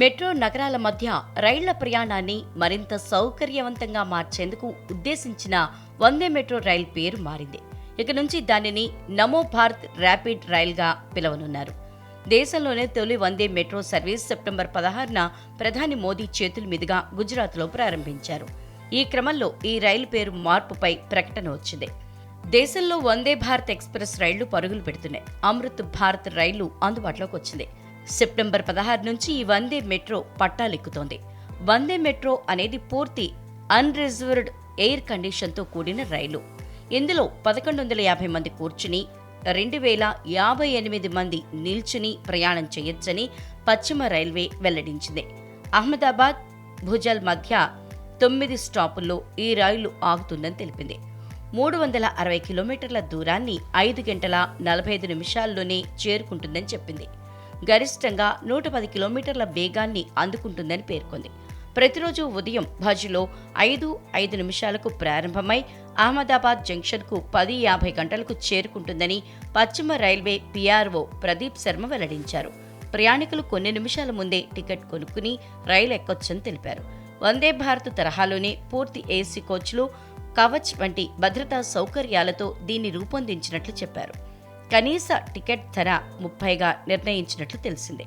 Metro నగరాల మధ్య రైళ్ళ ప్రయాణాన్ని మరింత సౌకర్యవంతంగా మార్చేందుకు ఉద్దేశించిన వందే మెట్రో రైల్ పేరు మారింది. ఇక నుంచి దానిని నమో భారత్ ర్యాపిడ్ రైల్గా పిలవనున్నారు. దేశంలోనే తొలి వందే మెట్రో సర్వీస్ సెప్టెంబర్ పదహారున ప్రధాని మోదీ చేతుల మీదుగా గుజరాత్లో ప్రారంభించారు. ఈ క్రమంలో ఈ రైలు పేరు మార్పుపై ప్రకటన వచ్చింది. దేశంలో వందే భారత్ ఎక్స్ప్రెస్ రైళ్ళు పరుగులు పెడుతున్నాయి. అమృత్ భారత్ రైలు అందుబాటులోకి వచ్చింది. సెప్టెంబర్ పదహారు నుంచి ఈ వందే మెట్రో పట్టాలెక్కుతోంది. వందే మెట్రో అనేది పూర్తి అన్రిజర్వ్డ్ ఎయిర్ కండిషన్తో కూడిన రైలు. ఇందులో పదకొండు వందల యాభై మంది కూర్చుని రెండు వేల యాభై ఎనిమిది మంది నిల్చుని ప్రయాణం చేయొచ్చని పశ్చిమ రైల్వే వెల్లడించింది. అహ్మదాబాద్ భుజల్ మధ్య తొమ్మిది స్టాపుల్లో ఈ రైలు ఆగుతుందని తెలిపింది. మూడు వందల అరవై కిలోమీటర్ల దూరాన్ని ఐదు గంటల నలభై ఐదు నిమిషాల్లోనే చేరుకుంటుందని చెప్పింది. గరిష్టంగా నూట పది కిలోమీటర్ల వేగాన్ని అందుకుంటుందని పేర్కొంది. ప్రతిరోజు ఉదయం భజ్లో ఐదు ఐదు నిమిషాలకు ప్రారంభమై అహ్మదాబాద్ జంక్షన్కు పది యాభై గంటలకు చేరుకుంటుందని పశ్చిమ రైల్వే పీఆర్ఓ ప్రదీప్ శర్మ వెల్లడించారు. ప్రయాణికులు కొన్ని నిమిషాల ముందే టికెట్ కొనుక్కుని రైలు ఎక్కొచ్చని తెలిపారు. వందే భారత్ తరహాలోనే పూర్తి ఏసీ కోచ్లు కవచ్ వంటి భద్రతా సౌకర్యాలతో దీన్ని రూపొందించినట్లు చెప్పారు. కనీస టికెట్ ధర ముప్పైగా నిర్ణయించినట్లు తెలిసిందే.